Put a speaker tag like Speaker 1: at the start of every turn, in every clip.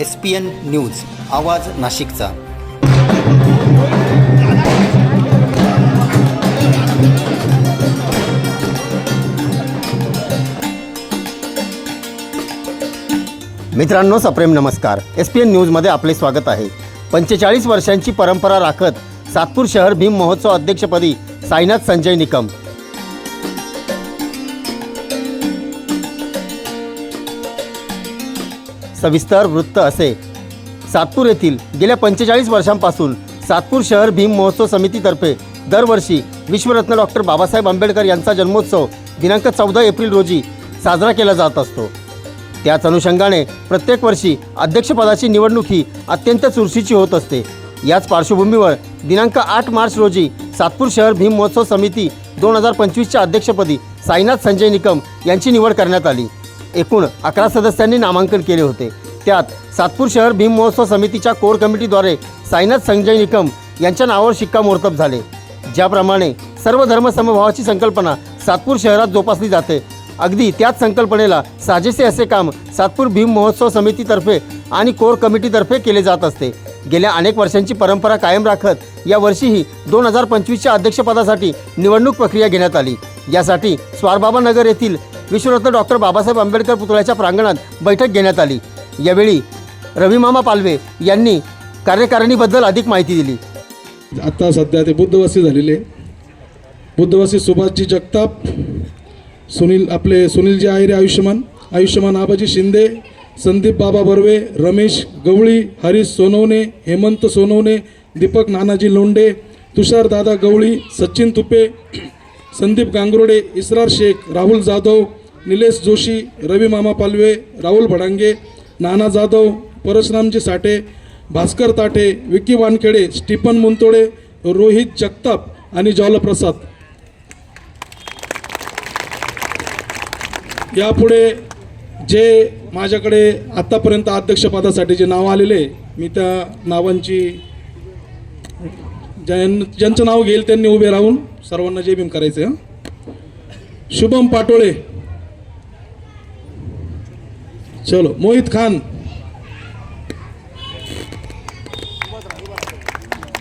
Speaker 1: S P N news आवाज नाशिकचा. मित्रांनो सप्रेम नमस्कार. एस पी एन न्यूजमध्ये आपले स्वागत आहे. पंचेचाळीस वर्षांची परंपरा राखत सातपूर शहर भीम महोत्सव अध्यक्षपदी साईनाथ संजय निकम. सविस्तर वृत्त असे. सातपूर येथील गेल्या पंचेचाळीस वर्षांपासून सातपूर शहर भीम महोत्सव समितीतर्फे दरवर्षी विश्वरत्न डॉक्टर बाबासाहेब आंबेडकर यांचा जन्मोत्सव दिनांक चौदा एप्रिल रोजी साजरा केला जात असतो. त्याच अनुषंगाने प्रत्येक वर्षी अध्यक्षपदाची निवडणूक ही अत्यंत चुरशीची होत असते. याच पार्श्वभूमीवर दिनांक आठ मार्च रोजी सातपूर शहर भीम महोत्सव समिती दोन हजार पंचवीसच्या अध्यक्षपदी साईनाथ संजय निकम यांची निवड करण्यात आली. एकूण अकरा सदस्यांनी नामांकन केले होते. त्यात सातपूर शहर भीम महोत्सव समितीच्या कोर कमिटीद्वारे साईनाथ संजय निकम यांच्या नावावर शिक्कामोर्तब झाले. ज्याप्रमाणे सर्व धर्म समभावाची संकल्पना सातपूर शहरात जोपासली जाते. अगदी त्याच संकल्पनेला साजेसे असे काम सातपूर भीम महोत्सव समितीतर्फे आणि कोर कमिटीतर्फे केले जात असते. गेल्या अनेक वर्षांची परंपरा कायम राखत या वर्षीही दोन हजार पंचवीसच्या अध्यक्षपदासाठी निवडणूक प्रक्रिया घेण्यात आली. यासाठी स्वारबाबा नगर येथील विश्वरत्न डॉक्टर बाबासाहेब आंबेडकर पुतळ्याच्या प्रांगणात बैठक घेण्यात आली. यावेळी रविमामा पालवे यांनी कार्यकारिणीबद्दल अधिक माहिती दिली.
Speaker 2: आता सध्या ते बुद्धवासी झालेले बुद्धवासी सुभाषजी जगताप सुनील आपले सुनीलजी आहिरे आयुष्यमान आयुष्यमान आबाजी शिंदे संदीप बाबा बर्वे रमेश गवळी हरीश सोनवणे हेमंत सोनवणे दीपक नानाजी लोंडे तुषार दादा गवळी सचिन तुपे संदीप गांगरोडे इसरार शेख राहुल जाधव निलेश जोशी रवी मामा पालवे राहुल भडांगे नाना जाधव परशुरामजी साठे भास्कर ताठे विकी वानखेडे स्टीफन मुंतोडे रोहित जगताप आणि जॉलप्रसाद यापुढे जे माझ्याकडे आत्तापर्यंत अध्यक्षपदासाठी जे नाव आलेले मी त्या नावांची ज्यां ज्यांचं नाव घेईल त्यांनी उभे राहून सर्वांना जे भीम करायचं शुभम पाटोळे. चलो मोहित खान.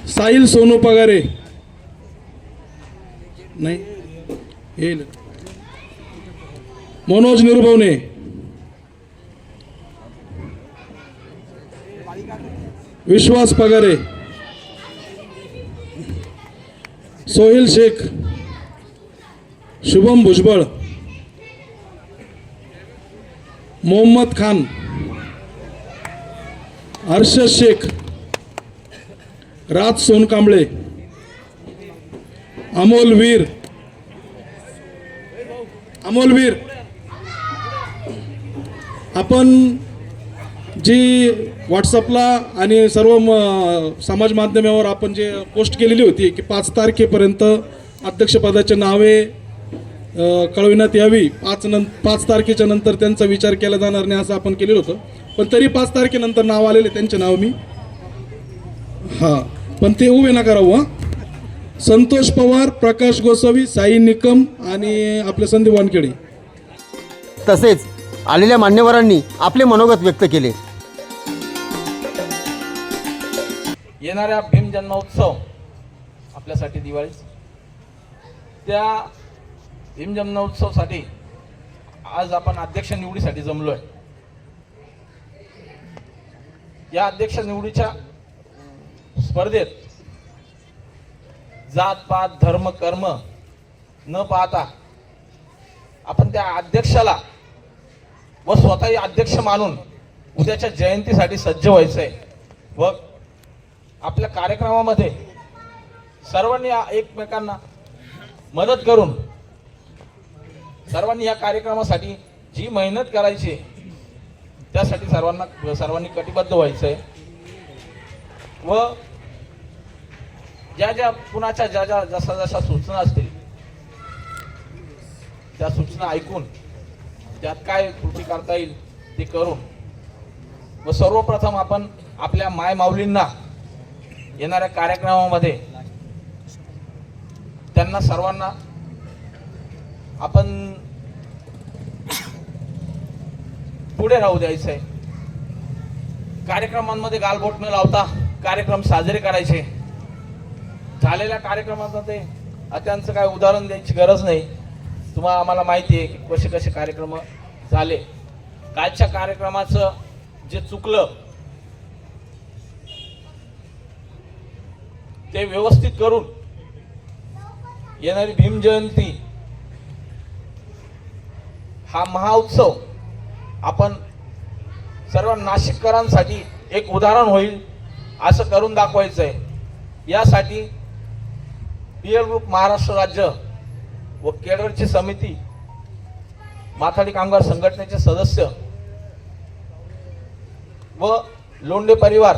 Speaker 2: साहिल सोनू पगारे. नाही येईल मनोज निरुभवने. विश्वास पगारे. सोहेल शेख शुभम भुजबळ मोहम्मद खान हर्षद शेख राज सोनकांबळे अमोल वीर अमोल वीर आपण जी व्हॉट्सअपला आणि सर्व म समाज माध्यमावर आपण जे पोस्ट केलेली होती की पाच तारखेपर्यंत अध्यक्षपदाचे नावे कळविण्यात यावी. पाच नं पाच तारखेच्या नंतर त्यांचा विचार केला जाणार नाही असं आपण केलेलं होतं. पण तरी पाच तारखेनंतर नाव आलेले त्यांचे नाव मी. हां. पण ते उभे नका राहू हां. संतोष पवार प्रकाश गोसावी साई निकम आणि आपले संदीप वानखेडे.
Speaker 1: तसेच आलेल्या मान्यवरांनी आपले मनोगत व्यक्त केले.
Speaker 3: येणाऱ्या भीम जन्मोत्सव आपल्यासाठी दिवाळीच. त्या भीम जन्मोत्सवसाठी आज आपण अध्यक्ष निवडीसाठी जमलो आहे या अध्यक्ष निवडीच्या स्पर्धेत जात पात धर्म कर्म न पाहता आपण त्या अध्यक्षाला व स्वतःही अध्यक्ष मानून उद्याच्या जयंतीसाठी सज्ज व्हायचं आहे व आपल्या कार्यक्रमामध्ये सर्वांनी एकमेकांना मदत करून सर्वांनी या कार्यक्रमासाठी जी मेहनत करायची त्यासाठी सर्वांना सर्वांनी कटिबद्ध व्हायचं आहे व ज्या ज्या कुणाच्या ज्या ज्या जशा जशा सूचना असतील त्या सूचना ऐकून त्यात काय कृती करता येईल ते करून व सर्वप्रथम आपण आपल्या माय माऊलींना येणाऱ्या कार्यक्रमामध्ये त्यांना सर्वांना आपण पुढे राहू द्यायचंय. कार्यक्रमांमध्ये गालबोट न लावता कार्यक्रम साजरे करायचे. झालेल्या कार्यक्रमाचं ते त्यांचं काय उदाहरण द्यायची गरज नाही. तुम्हाला आम्हाला माहिती आहे की कसे कसे कार्यक्रम झाले. कालच्या कार्यक्रमाचं जे चुकलं ते व्यवस्थित करून येणारी भीमजयंती हा महाउत्सव आपण सर्व नाशिककरांसाठी एक उदाहरण होईल असं करून दाखवायचं आहे यासाठी पीएल ग्रुप महाराष्ट्र राज्य व केडरची समिती माथाडी कामगार संघटनेचे सदस्य व लोंढे परिवार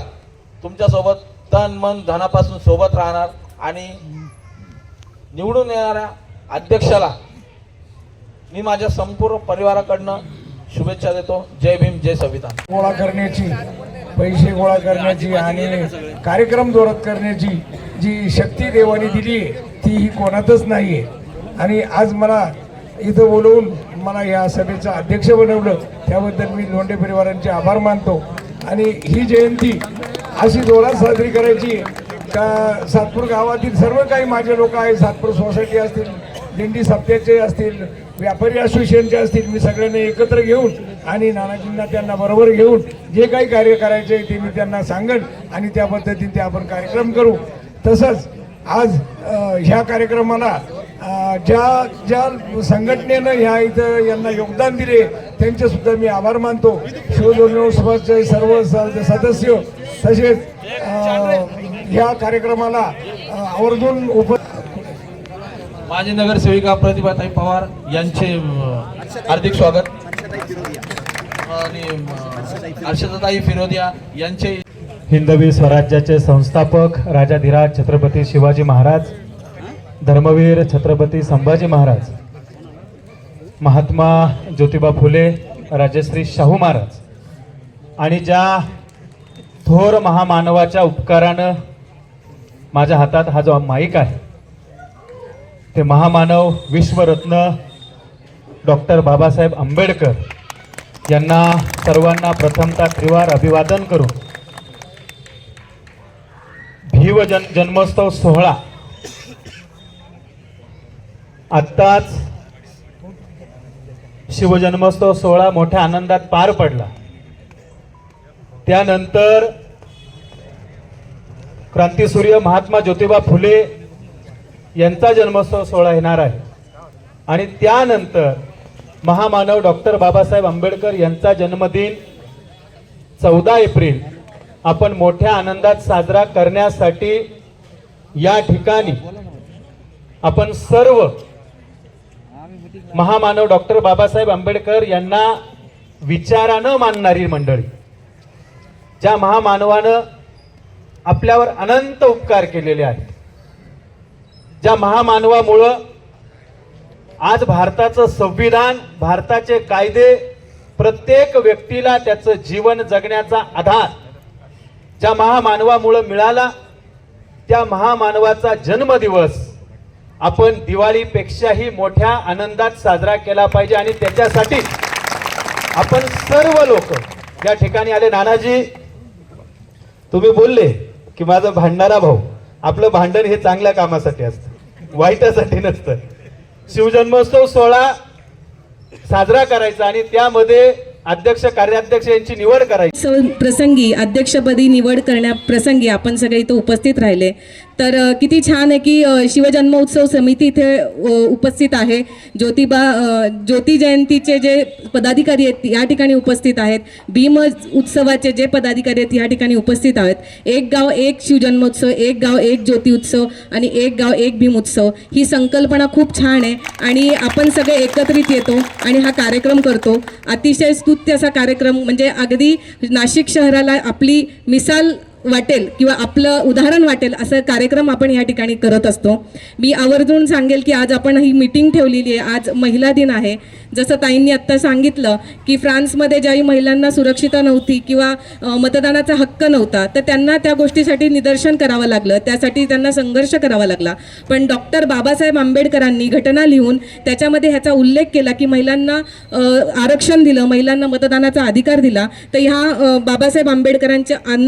Speaker 3: तुमच्यासोबत तन मन धनापासून सोबत राहणार आणि निवडून येणाऱ्या अध्यक्षाला मी माझ्या संपूर्ण परिवाराकडनं शुभेच्छा देतो. जय भीम जय संविधान.
Speaker 4: गोळा करण्याची पैसे गोळा करण्याची आणि कार्यक्रम जोरात करण्याची जी शक्ती देवाने दिली ती ही कोणातच नाही आहे आणि आज मला इथं बोलवून मला या सभेचं अध्यक्ष बनवलं त्याबद्दल मी लोंढे परिवारांचे आभार मानतो. आणि ही जयंती अशी जोरात साजरी करायची. का सातपूर गावातील सर्व काही माझे लोक आहेत सातपूर सोसायटी असतील दिंडी सप्त्याचे असतील व्यापारी असोसिएशनचे असतील मी सगळ्यांना एकत्र घेऊन आणि नानाजींना त्यांना बरोबर घेऊन जे काही कार्य करायचे ते मी त्यांना सांगेन आणि त्या पद्धतीने ते आपण कार्यक्रम करू. तसंच आज ह्या कार्यक्रमाला ज्या ज्या संघटनेनं ह्या इथं यांना योगदान दिले त्यांचे सुद्धा मी आभार मानतो. शिवजोन्मोत्सवाचे सर्व स- सदस्य तसेच ह्या कार्यक्रमाला आवर्जून उप
Speaker 3: माजी नगरसेविका प्रतिभाताई पवार यांचे हार्दिक स्वागत. आणि हर्षदाताई फिरोदिया यांचे
Speaker 5: हिंदवी स्वराज्याचे संस्थापक राजाधिराज छत्रपती शिवाजी महाराज धर्मवीर छत्रपती संभाजी महाराज. महात्मा ज्योतिबा फुले राजश्री शाहू महाराज आणि ज्या थोर महामानवाच्या उपकारानं माझ्या हातात हा जो माईक आहे ते महामानव विश्वरत्न डॉक्टर बाबासाहेब आंबेडकर यांना सर्वांना प्रथमता त्रिवार अभिवादन करून भीव जन जन्मोत्सव सोहळा आत्ताच शिवजन्मोत्सव सोहळा मोठ्या आनंदात पार पडला. त्यानंतर क्रांतीसूर्य महात्मा ज्योतिबा फुले यांचा जन्मोत्सव सोहळा येणार आहे. आणि त्यानंतर महामानव डॉक्टर बाबासाहेब आंबेडकर यांचा जन्मदिन चौदा एप्रिल आपण मोठ्या आनंदात साजरा करण्यासाठी या ठिकाणी आपण सर्व महामानव डॉक्टर बाबासाहेब आंबेडकर यांना विचारानं मानणारी मंडळी ज्या महामानवानं आपल्यावर अनंत उपकार केलेले आहेत ज्या महामानवामुळं आज भारताचं संविधान भारताचे कायदे प्रत्येक व्यक्तीला त्याचं जीवन जगण्याचा आधार ज्या महामानवामुळं मिळाला त्या महामानवाचा जन्मदिवस आपण दिवाळीपेक्षाही मोठ्या आनंदात साजरा केला पाहिजे आणि त्याच्यासाठी आपण सर्व लोक या ठिकाणी आले. नानाजी तुम्ही बोलले की माझा भांडणारा भाऊ आपलं भांडण हे चांगल्या कामासाठी असतं वाईटासाठी नसतं. शिवजन्मोत्सव सोहळा साजरा करायचा आणि त्यामध्ये अध्यक्ष कार्याध्यक्ष यांची निवड करायची.
Speaker 6: प्रसंगी अध्यक्षपदी निवड करण्याप्रसंगी आपण सगळे इथं उपस्थित राहिले. तर किती छान आहे की शिवजन्मोत्सव समिती इथे उपस्थित आहे. ज्योतिबा ज्योती जयंतीचे जे पदाधिकारी आहेत या ठिकाणी उपस्थित आहेत. भीम उत्सवाचे जे पदाधिकारी आहेत या ठिकाणी उपस्थित आहेत. एक गाव एक शिवजन्मोत्सव एक गाव एक ज्योती उत्सव आणि एक गाव एक भीम उत्सव. ही संकल्पना खूप छान आहे आणि आपण सगळे एकत्रित येतो आणि हा कार्यक्रम करतो. अतिशय स्तुत्य असा कार्यक्रम म्हणजे अगदी नाशिक शहराला आपली मिसाल वाटेल किंवा आपलं उदाहरण वाटेल असं कार्यक्रम आपण या ठिकाणी करत असतो. मी आवर्जून सांगेल की आज आपण ही मीटिंग ठेवलेली आहे. आज महिला दिन आहे. जसं ताईंनी आत्ता सांगितलं की फ्रान्समध्ये ज्याही महिलांना सुरक्षिता नव्हती किंवा मतदानाचा हक्क नव्हता तर त्यांना त्या गोष्टीसाठी निदर्शन करावं लागलं. त्यासाठी त्यांना संघर्ष करावा लागला. पण डॉक्टर बाबासाहेब आंबेडकरांनी घटना लिहून त्याच्यामध्ये ह्याचा उल्लेख केला की महिलांना आरक्षण दिलं महिलांना मतदानाचा अधिकार दिला. तर ह्या बाबासाहेब आंबेडकरांच्या अन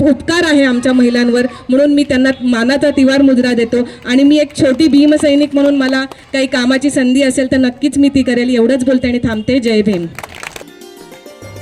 Speaker 6: खूप उपकार आहे आमच्या महिलांवर. म्हणून मी त्यांना मानाचा तिवार मुद्रा देतो. आणि मी एक छोटी भीमसैनिक म्हणून मला काही कामाची संधी असेल तर नक्कीच मी ती करेल. एवढंच बोलते आणि थांबते. जय भीम.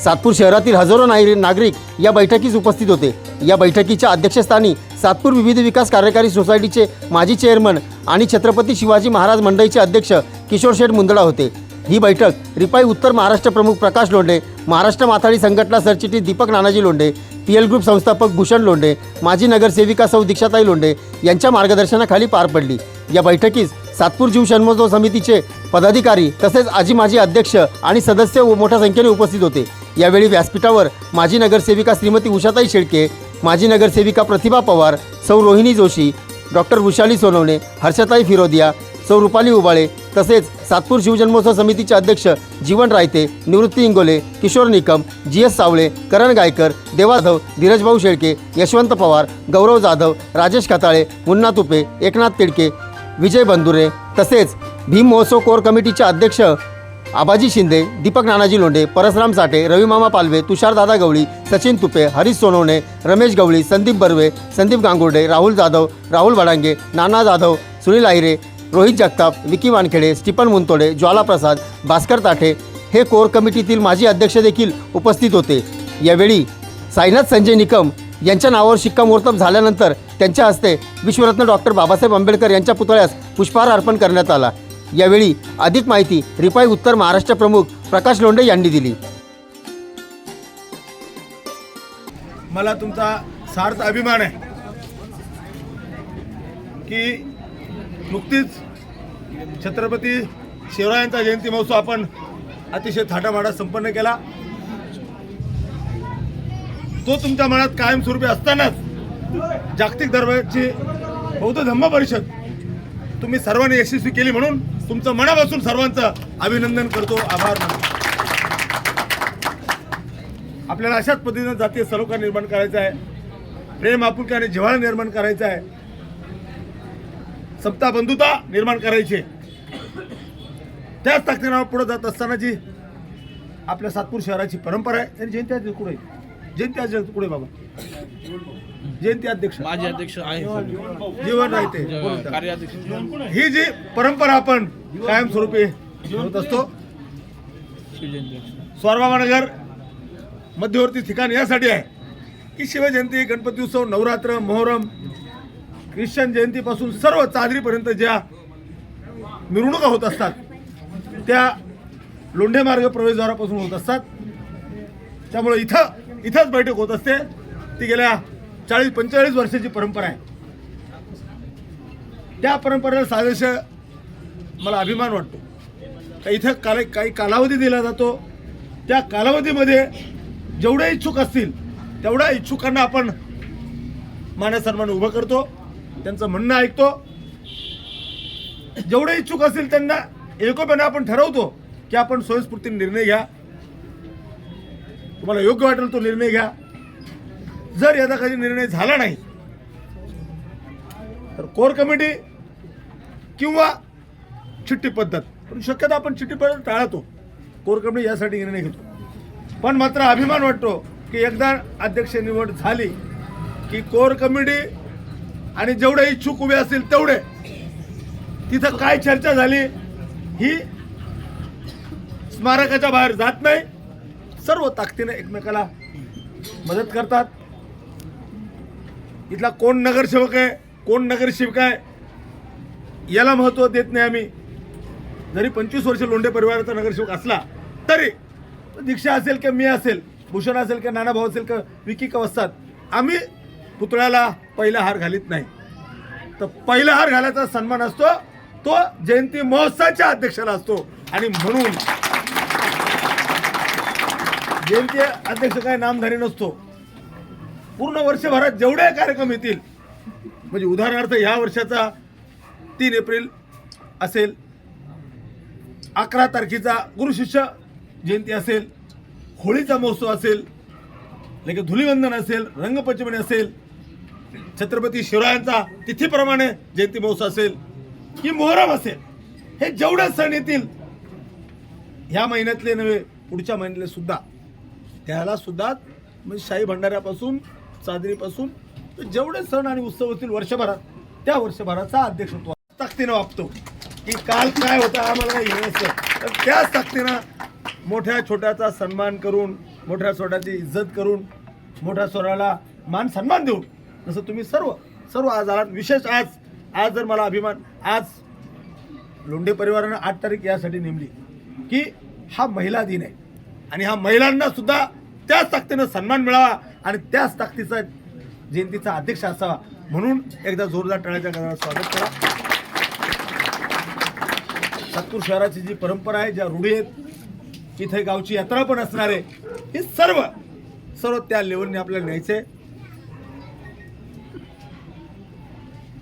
Speaker 1: सातपूर शहरातील हजारो नागरिक या बैठकीस उपस्थित होते. या बैठकीच्या अध्यक्षस्थानी सातपूर विविध विकास कार्यकारी सोसायटीचे माजी चेअरमन आणि छत्रपती शिवाजी महाराज मंडईचे अध्यक्ष किशोर शेठ मुंदडा होते. ही बैठक रिपाई उत्तर महाराष्ट्र प्रमुख प्रकाश लोंढे महाराष्ट्र माथाडी संघटना सरचिटणीस Deepak Nanaji Londhe P L group संस्थापक भूषण लोंढे माजी नगरसेविका सौ दीक्षाताई लोंढे यांच्या मार्गदर्शनाखाली पार पडली. या बैठकीस सातपूर जीव जन्मोत्सव समितीचे पदाधिकारी तसेच आजी माजी अध्यक्ष आणि सदस्य व मोठ्या संख्येने उपस्थित होते. यावेळी व्यासपीठावर माजी नगरसेविका श्रीमती उषाताई शेळके माजी नगरसेविका प्रतिभा पवार सौ रोहिणी जोशी डॉक्टर वृषाली सोनवणे हर्षताई फिरोदिया सौ रुपाली उबाळे तसेच सातपूर शिवजन्मोत्सव समितीचे अध्यक्ष जीवन रायते निवृत्ती इंगोले किशोर निकम जी एस सावळे करण गायकर देवाधव धीरजभाऊ शेळके यशवंत पवार गौरव जाधव राजेश खताळे मुन्ना तुपे एकनाथ तिडके विजय बंधुरे तसेच भीम महोत्सव कोर कमिटीचे अध्यक्ष आबाजी शिंदे दीपक नानाजी लोंढे परसराम साठे रविमामा पालवे तुषारदादा गवळी सचिन तुपे हरीश सोनवणे रमेश गवळी संदीप बर्वे संदीप गांगुर्डे राहुल जाधव राहुल वडांगे नाना जाधव सुनील आहिरे रोहित जगताप विकी वानखेडे स्टीफन मुंतोडे ज्वाला प्रसाद भास्कर ताठे हे कोर कमिटीतील माजी अध्यक्ष देखील उपस्थित होते. यावेळी साईनाथ संजय निकम यांच्या नावावर शिक्कामोर्तब झाल्यानंतर त्यांच्या हस्ते विश्वरत्न डॉक्टर बाबासाहेब आंबेडकर यांच्या पुतळ्यास पुष्पहार अर्पण करण्यात आला. यावेळी अधिक माहिती रिपाई उत्तर महाराष्ट्र प्रमुख प्रकाश लोंढे यांनी दिली.
Speaker 7: मला तुमचा सार्थ अभिमान आहे की नुकतीच छत्रपती शिवरायांचा जयंती महोत्सव आपण अतिशय थाटामाटात संपन्न केला. तो तुमच्या मनात कायमस्वरूपी असतानाच जागतिक दरबारची बौद्ध धम्म परिषद तुम्ही सर्वांनी यशस्वी केली म्हणून तुमचं मनापासून सर्वांचं अभिनंदन करतो आभार मानतो. आपल्याला अशाच पद्धतीनं जातीय सलोखा निर्माण करायचा आहे प्रेम आपुलकी आणि जिव्हाळा निर्माण करायचा आहे. समता बंधुता निर्माण करायची. त्याच ताकदीवर पुढे जात असताना जी आपल्या सातपूर शहराची परंपरा आहे आणि जयंती अध्यक्ष कुठे? जयंती अध्यक्ष कुठे बाबा? जयंती अध्यक्ष.
Speaker 3: माझे अध्यक्ष आहे.
Speaker 7: जीवन राहते ही जी परंपरा आपण कायमस्वरूपी होत असतो स्वारबाबानगर मध्यवर्ती ठिकाण यासाठी आहे. की शिवजयंती गणपती उत्सव नवरात्र मोहरम ख्रिश्चन जयंतीपासून सर्व चादरीपर्यंत ज्या मिरवणुका होत असतात त्या लोंढे मार्ग प्रवेशद्वारापासून होत असतात. त्यामुळे इथं इथंच बैठक होत असते. ती गेल्या चाळीस पंचेचाळीस वर्षाची परंपरा आहे. त्या परंपरेला साजेश मला अभिमान वाटतो. का इथं काल काही कालावधी दिला जातो. त्या कालावधीमध्ये जेवढे इच्छुक असतील तेवढ्या इच्छुकांना आपण मानसन्मान उभं करतो. त्यांचं म्हणणं ऐकतो. जेवढे इच्छुक असतील त्यांना एकोप्याने आपण ठरवतो की आपण स्वयंस्फूर्तीने निर्णय घ्या. तुम्हाला योग्य वाटेल तो निर्णय घ्या. जर याचा काही निर्णय झाला नाही तर कोर कमिटी किंवा चिठ्ठी पद्धत. पण शक्यतो आपण चिठ्ठी पद्धत टाळतो. कोर कमिटी यासाठी निर्णय घेतो. पण मात्र अभिमान वाटतो की एकदा अध्यक्ष निवड झाली की कोर कमिटी आणि जेवढे इच्छुक उभे असतील तेवढे. तिथं काय चर्चा झाली ही स्मारकाच्या बाहेर जात नाही. सर्व ताकदीने एकमेकाला मदत करतात. इथला कोण नगरसेवक आहे कोण नगरसेविका आहे याला महत्त्व देत नाही आम्ही. जरी पंचवीस वर्ष लोंढे परिवाराचा नगरसेवक असला तरी दीक्षा असेल की मी असेल भूषण असेल किंवा नानाभाऊ असेल की विकी कवस्तात आम्ही पुतळ्याला पहिला हार घालीत नाही. तर पहिला हार घालायचा सन्मान असतो तो जयंती महोत्सवाच्या अध्यक्षाला असतो. आणि म्हणून जयंती अध्यक्ष काय नामधारी नसतो. पूर्ण वर्षभरात जेवढे कार्यक्रम येतील म्हणजे उदाहरणार्थ ह्या वर्षाचा तीन एप्रिल असेल अकरा तारखेचा गुरुशिष्य जयंती असेल होळीचा महोत्सव असेल लगेच धुलीवंदन असेल रंगपंचमी असेल छत्रपती शिवरायांचा तिथीप्रमाणे जयंती महोत्सव असेल की मोहरम असेल हे जेवढे सण येतील ह्या महिन्यातले नव्हे पुढच्या महिन्यातले सुद्धा. त्याला सुद्धा म्हणजे शाही भंडाऱ्यापासून चादरीपासून जेवढे सण आणि उत्सव होतील वर्षभरात त्या वर्षभराचा अध्यक्ष होतो ताकदीनं वागतो की काल काय होतं आम्हाला काही हे तर त्याच ताकदीनं मोठ्या छोट्याचा सन्मान करून मोठ्या छोट्याची इज्जत करून मोठ्या स्वराला मान सन्मान देऊन जसं तुम्ही सर्व सर्व आज आलात विशेष आज आज जर मला अभिमान आज लोंढे परिवारानं आठ तारीख यासाठी नेमली की हा महिला दिन आहे. आणि हा महिलांना सुद्धा त्याच ताकदीनं सन्मान मिळावा आणि त्याच ताकदीचा जयंतीचा अध्यक्ष असावा. म्हणून एकदा जोरदार टाळ्याच्या गजरात स्वागत करा. सातपूर शहराची जी परंपरा आहे ज्या रूढी आहेत इथे गावची यात्रा पण असणार आहे. हे सर्व सर्व त्या लेवलने आपल्याला न्यायचं आहे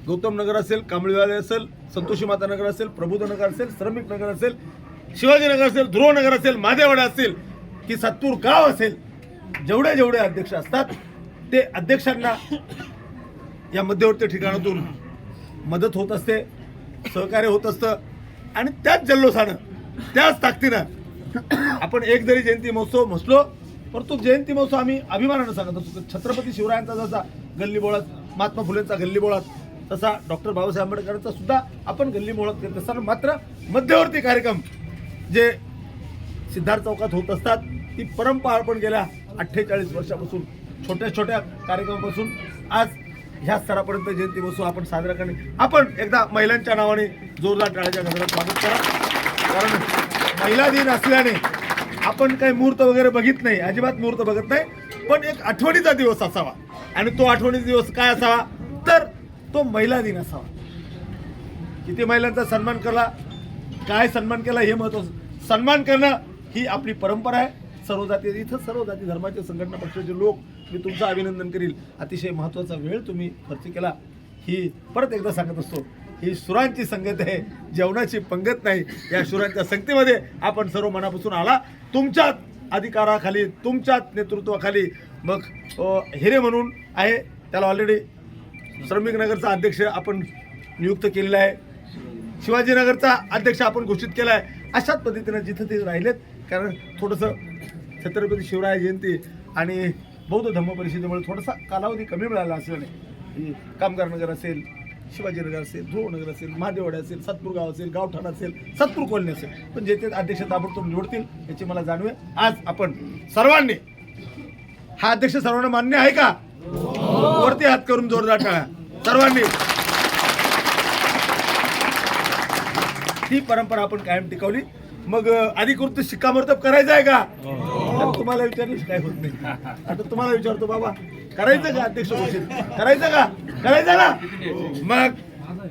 Speaker 7: गौतम नगर असेल कांबळीवाले असेल संतोषी माता नगर असेल प्रबोधनगर असेल श्रमिक नगर असेल शिवाजी नगर असेल ध्रुव नगर असेल महादेवाडा असेल की सातपूर गाव असेल जेवढे जेवढे अध्यक्ष असतात ते अध्यक्षांना या मध्यवर्ती ठिकाणातून मदत होत असते सहकार्य होत असतं आणि त्याच जल्लोषानं त्याच ताकदीनं आपण एक जरी जयंती महोत्सव म्हसलो परंतु जयंती महोत्सव आम्ही अभिमानानं सांगत असतो. छत्रपती शिवरायांचा जसा गल्लीबोळात महात्मा फुलेंचा गल्लीबोळात तसा डॉक्टर बाबासाहेब आंबेडकरांचा सुद्धा आपण गल्ली मोळत करत असताना मात्र मध्यवर्ती कार्यक्रम जे सिद्धार्थ चौकात होत असतात ती परंपरा पण गेल्या अठ्ठेचाळीस वर्षापासून छोट्या छोट्या कार्यक्रमापासून. आज ह्या स्तरापर्यंत जयंती बसू आपण साजरा करणे. आपण एकदा महिलांच्या नावाने जोरदार टाळ्याच्या गजरात स्वागत करा. कारण महिला दिन असल्याने आपण काही मुहूर्त वगैरे बघित नाही अजिबात मुहूर्त बघत नाही. पण एक आठवणीचा दिवस असावा. आणि तो आठवणीचा दिवस काय असावा? तर तो महिला दिन असावा. किती महिलांचा सन्मान केला काय सन्मान केला हे महत्वाचं. सन्मान करणं ही आपली परंपरा आहे. सर्व जाती इथं सर्व जाती धर्माचे संघटना पक्षाचे लोक मी तुमचं अभिनंदन करील. अतिशय महत्त्वाचा वेळ तुम्ही खर्च केला. ही परत एकदा सांगत असतो ही सुरांची संगत आहे. जेवणाची पंगत नाही. या सुरांच्या संगतीमध्ये आपण सर्व मनापासून आला. तुमच्याच अधिकाराखाली तुमच्याच नेतृत्वाखाली मग हिरे म्हणून आहे. त्याला ऑलरेडी श्रमिक नगरचा अध्यक्ष आपण नियुक्त केलेला आहे. शिवाजीनगरचा अध्यक्ष आपण घोषित केला आहे. अशाच पद्धतीनं जिथं ते राहिलेत कारण थोडंसं छत्रपती शिवराय जयंती आणि बौद्ध धम्म परिषदेमुळे थोडासा कालावधी कमी मिळाला असल्याने कामगार नगर असेल शिवाजीनगर असेल ध्रुवनगर असेल महादेवाडा असेल सातपूर गाव असेल गावठाण असेल सातपूर कॉलनी असेल पण जे ते अध्यक्ष ताबडतोब निवडतील याची मला जाणवे आज आपण सर्वांनी हा अध्यक्ष सर्वांना मान्य आहे का? वरती हात करून जोरदार टाळा सर्वांनी. ती परंपरा आपण कायम टिकवली. मग अधिकृत शिक्कामोर्तब करायचं आहे का? तर तुम्हाला विचारलं काय होत नाही. आता तुम्हाला विचारतो बाबा करायचं का अध्यक्ष घोषित करायचं का? करायचं ना मग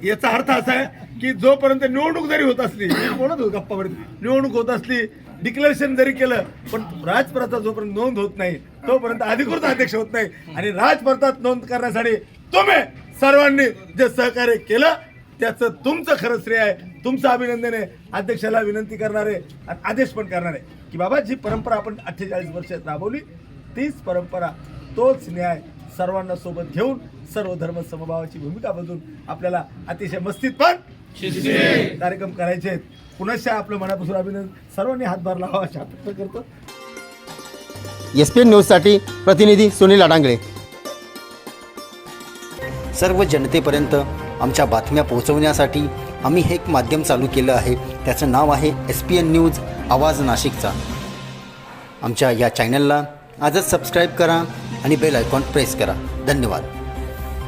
Speaker 7: याचा अर्थ असा आहे की जोपर्यंत निवडणूक जरी होत असली मी बोलत गप्पापर्यंत निवडणूक होत असली डिक्लेरेशन जरी केलं पण राजपत्रात जोपर्यंत नोंद होत नाही तोपर्यंत अधिकृत अध्यक्ष होत नाही आणि राजपत्रात नोंद करण्यासाठी तुम्ही सर्वांनी जे सहकार्य केलं त्याचं तुमचं खरं श्रेय आहे. तुमचं अभिनंदन आहे. अध्यक्षाला विनंती करणार आहे आणि आदेश पण करणार आहे की बाबा जी परंपरा आपण अठ्ठेचाळीस वर्षात राबवली तीच परंपरा तोच न्याय सर्वांना सोबत घेऊन सर्व धर्म समभावाची भूमिका बदलून आपल्याला अतिशय मस्तीत पण कार्यक्रम करायचे आहेत. पुनश्च आपलं मनापासून अभिनंदन. सर्वांनी हातभार लावा अशा अपेक्षा करतो.
Speaker 1: एस पी एन न्यूजसाठी प्रतिनिधी सुनील अडांगळे
Speaker 8: सर्व जनतेपर्यंत आमच्या बातम्या पोहोचवण्यासाठी आम्ही हे एक माध्यम चालू केलं आहे. त्याचं नाव आहे एस पी एन न्यूज आवाज नाशिकचा. आमच्या या चॅनलला आजच सबस्क्राईब करा आणि बेल आयकॉन प्रेस करा. धन्यवाद.